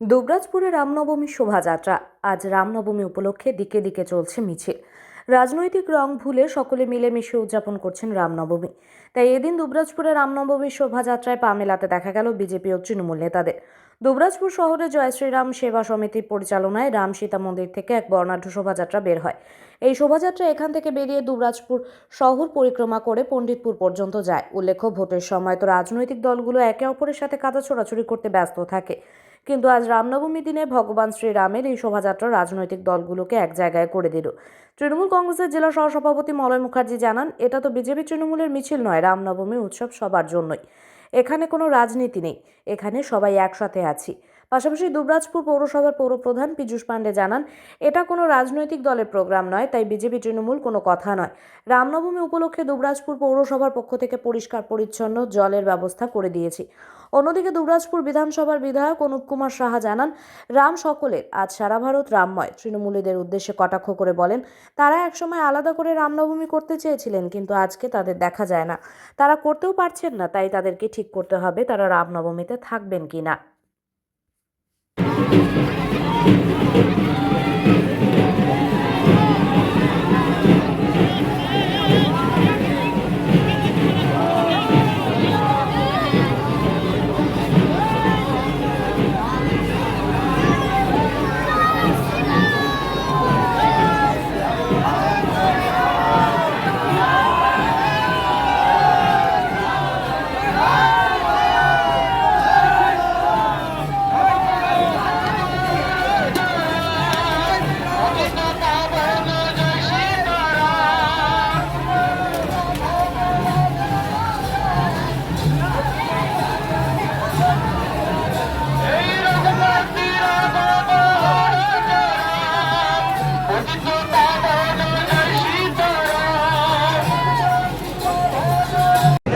দুবরাজপুরে রামনবমী শোভাযাত্রা। আজ রামনবমী উপলক্ষে দিকে দিকে চলছে মিছিল। রাজনৈতিক রং ভুলে সকলে মিলেমিশে উদযাপন করছেন রামনবমী। তাই এদিন দুবরাজপুরে রামনবমী শোভাযাত্রায় পা মেলাতে দেখা গেল বিজেপি ও তৃণমূল নেতাদের। দুবরাজপুর শহরে জয় শ্রীরাম সেবা সমিতির পরিচালনায় রাম সীতা মন্দির থেকে এক বর্ণাঢ্য শোভাযাত্রা বের হয়। এই শোভাযাত্রা এখান থেকে বেরিয়ে দুবরাজপুর শহর পরিক্রমা করে পণ্ডিতপুর পর্যন্ত যায়। উল্লেখ্য, ভোটের সময় তো রাজনৈতিক দলগুলো একে অপরের সাথে কাদা ছোড়াছুড়ি করতে ব্যস্ত থাকে। কিন্তু আজ রামনবমী দিনে ভগবান শ্রীরামের এই শোভাযাত্রা রাজনৈতিক দলগুলোকে এক জায়গায় করে দিল। তৃণমূল কংগ্রেসের জেলা সহসভাপতি মলয় মুখার্জি জানান, এটা তো বিজেপি তৃণমূলের মিছিল নয়, রামনবমী উৎসব সবার জন্যই। এখানে কোনো রাজনীতি নেই, এখানে সবাই একসাথে আছি। পাশাপাশি দুবরাজপুর পৌরসভার পৌরপ্রধান পীযূষ পাণ্ডে জানান, এটা কোনো রাজনৈতিক দলের প্রোগ্রাম নয়, তাই বিজেপি তৃণমূল কোনো কথা নয়। রামনবমী উপলক্ষে দুবরাজপুর পৌরসভার পক্ষ থেকে পরিষ্কার পরিচ্ছন্ন জলের ব্যবস্থা করে দিয়েছি। অন্যদিকে দুবরাজপুর বিধানসভার বিধায়ক অনুপ কুমার সাহা জানান, রাম সকলের, আজ সারা ভারত রামময়। তৃণমূলীদের উদ্দেশ্যে কটাক্ষ করে বলেন, তারা একসময় আলাদা করে রামনবমী করতে চেয়েছিলেন, কিন্তু আজকে তাদের দেখা যায় না। তারা করতেও পারছেন না, তাই তাদেরকে ঠিক করতে হবে তারা রামনবমীতে থাকবেন কি না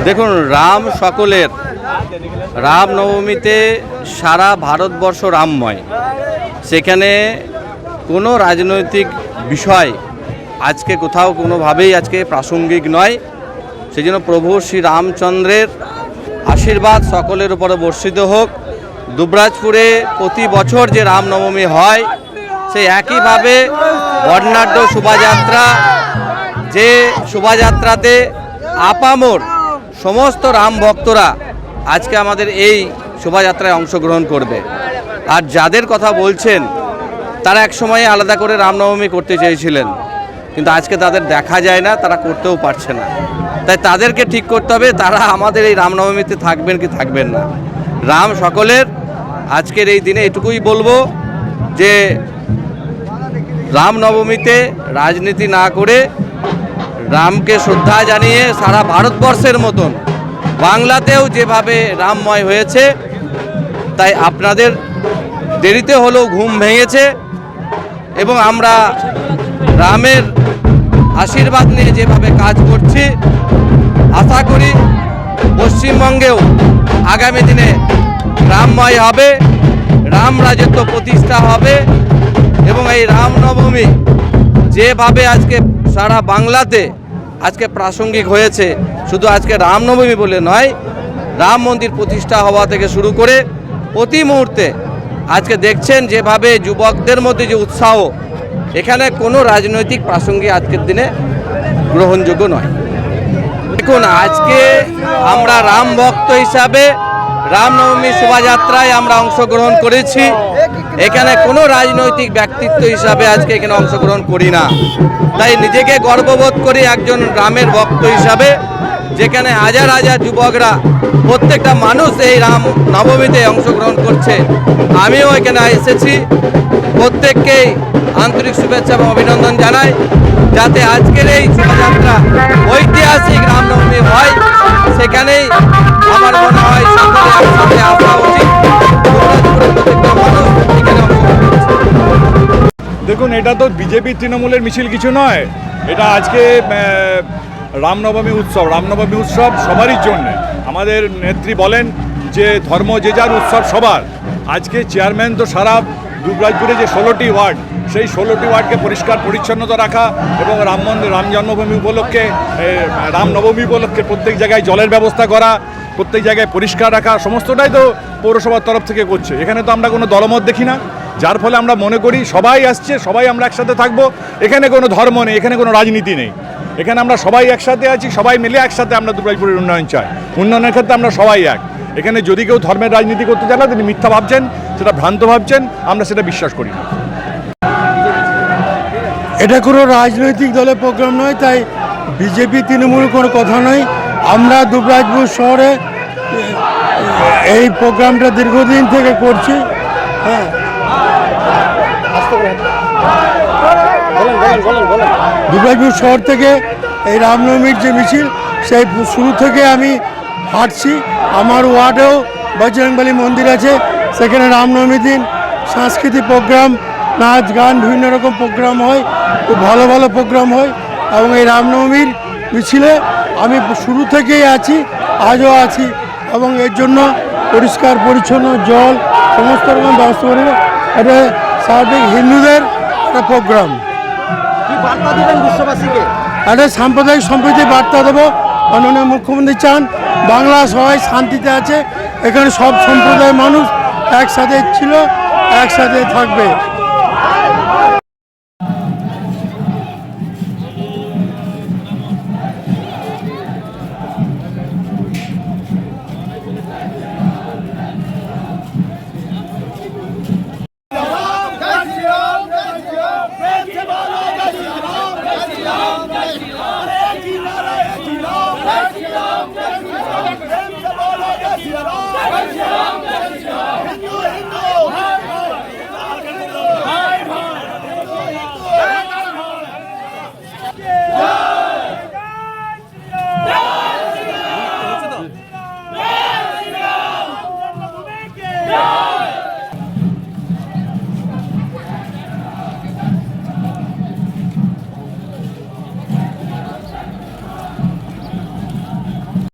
দেখুন, রাম সকলের রাম নবমীতে সারা ভারতবর্ষ রামময়। সেখানে কোনো রাজনৈতিক বিষয় আজকে কোথাও কোনোভাবেই আজকে প্রাসঙ্গিক নয়। সেই জন্য প্রভু শ্রী রামচন্দ্রের আশীর্বাদ সকলের উপরে বর্ষিত হোক। দুবরাজপুরে প্রতি বছর যে রামনবমী হয়, সেই একইভাবে বর্ণাঢ্য শোভাযাত্রা, যে শোভাযাত্রাতে আপামর সমস্ত রাম ভক্তরা আজকে আমাদের এই শোভাযাত্রায় অংশগ্রহণ করবে। আর যাদের কথা বলছেন, তারা এক সময়ে আলাদা করে রামনবমী করতে চেয়েছিলেন। কিন্তু আজকে তাদের দেখা যায় না, তারা করতেও পারছে না। তাই তাদেরকে ঠিক করতে হবে, তারা আমাদের এই রামনবমীতে থাকবেন কি থাকবেন না। রাম সকলের আজকের এই দিনে এটুকুই বলব যে, রামনবমীতে রাজনীতি না করে রামকে শ্রদ্ধা জানিয়ে সারা ভারতবর্ষের মতন বাংলাতেও যেভাবে রামময় হয়েছে, তাই আপনাদের দেরিতে হলেও ঘুম ভেঙেছে এবং আমরা রামের আশীর্বাদ নিয়ে যেভাবে কাজ করছি, আশা করি পশ্চিমবঙ্গেও আগামী দিনে রামময় হবে, রাম রাজত্ব প্রতিষ্ঠা হবে এবং এই রামনবমী যেভাবে আজকে সারা বাংলাতে আজকে প্রাসঙ্গিক হয়েছে। শুধু আজকে রামনবমী বলে নয়, রাম মন্দির প্রতিষ্ঠা হওয়া থেকে শুরু করে প্রতি মুহূর্তে আজকে দেখছেন যেভাবে যুবকদের মধ্যে যে উৎসাহ, এখানে কোনো রাজনৈতিক প্রাসঙ্গিক আজকের দিনে গ্রহণযোগ্য নয়। দেখুন, আজকে আমরা রাম ভক্ত হিসাবে রামনবমী শোভাযাত্রায় আমরা অংশগ্রহণ করেছি। এখানে কোনো রাজনৈতিক ব্যক্তিত্ব হিসাবে আজকে এখানে অংশগ্রহণ করি না। তাই নিজেকে গর্ববোধ করি একজন রামের ভক্ত হিসাবে, যেখানে হাজার হাজার যুবকরা, প্রত্যেকটা মানুষ এই রাম নবমীতে অংশগ্রহণ করছে। আমিও এখানে এসেছি। প্রত্যেককেই আন্তরিক শুভেচ্ছা এবং অভিনন্দন জানাই। যাতে আজকের এই শোভাযাত্রা ঐতিহাসিক রামনবমী হয়। সেখানেই আমার মনে হয় সকলে একসাথে আসা উচিত দেখুন, এটা তো বিজেপি তৃণমূলের মিছিল কিছু নয়। এটা আজকে রামনবমী উৎসব। রামনবমী উৎসব সবারই জন্য। আমাদের নেত্রী বলেন যে ধর্ম যে যার উৎসব সবার। আজকে চেয়ারম্যান তো সারা দুবরাজপুরে যে ষোলোটি ওয়ার্ড সেই ষোলোটি ওয়ার্ডকে পরিষ্কার, পরিচ্ছন্নতা রাখা এবং রাম মন্দির, রাম জন্মভূমি উপলক্ষে রামনবমী উপলক্ষে প্রত্যেক জায়গায় জলের ব্যবস্থা করা, প্রত্যেক জায়গায় পরিষ্কার রাখা, সমস্তটাই তো পৌরসভার তরফ থেকে করছে। এখানে তো আমরা কোনো দলমত দেখি না, যার ফলে আমরা মনে করি সবাই আসছে, সবাই আমরা একসাথে থাকব, এখানে কোনো ধর্ম নেই, এখানে কোনো রাজনীতি নেই। এখানে আমরা সবাই একসাথে আছি, সবাই মিলে একসাথে আমরা দুবরাজপুরের উন্নয়ন চাই। উন্নয়নের ক্ষেত্রে আমরা সবাই এক। এখানে যদি কেউ ধর্মের রাজনীতি করতে চান না, তিনি মিথ্যা ভাবছেন, সেটা ভ্রান্ত ভাবছেন, আমরা সেটা বিশ্বাস করি না। এটা কোনো রাজনৈতিক দলের প্রোগ্রাম নয়, তাই বিজেপি, তৃণমূল কোনো কথা নয়। আমরা দুবরাজপুর শহরে এই প্রোগ্রামটা দীর্ঘদিন থেকে করছি। হ্যাঁ। দুবরাজপুর শহর থেকে এই রামনবমীর যে মিছিল, সেই শুরু থেকে আমি হাঁটছি। আমার ওয়ার্ডেও বজরংবলী মন্দির আছে। সেখানে রামনবমীর দিন সাংস্কৃতিক প্রোগ্রাম নাচ গান বিভিন্ন রকম প্রোগ্রাম হয় খুব ভালো ভালো প্রোগ্রাম হয় এবং এই রামনবমীর মিছিলে আমি শুরু থেকেই আছি আজও আছি এবং এর জন্য পরিষ্কার পরিচ্ছন্ন জল সমস্ত রকম ব্যবস্থা করে এটা স্বাভাবিক হিন্দুদের একটা প্রোগ্রাম। একটা সাম্প্রদায়িক সম্প্রীতি বার্তা দেবো। মাননীয় মুখ্যমন্ত্রী চান বাংলা সবাই শান্তিতে আছে। এখানে সব সম্প্রদায়ের মানুষ একসাথে ছিল একসাথে থাকবে। Ah!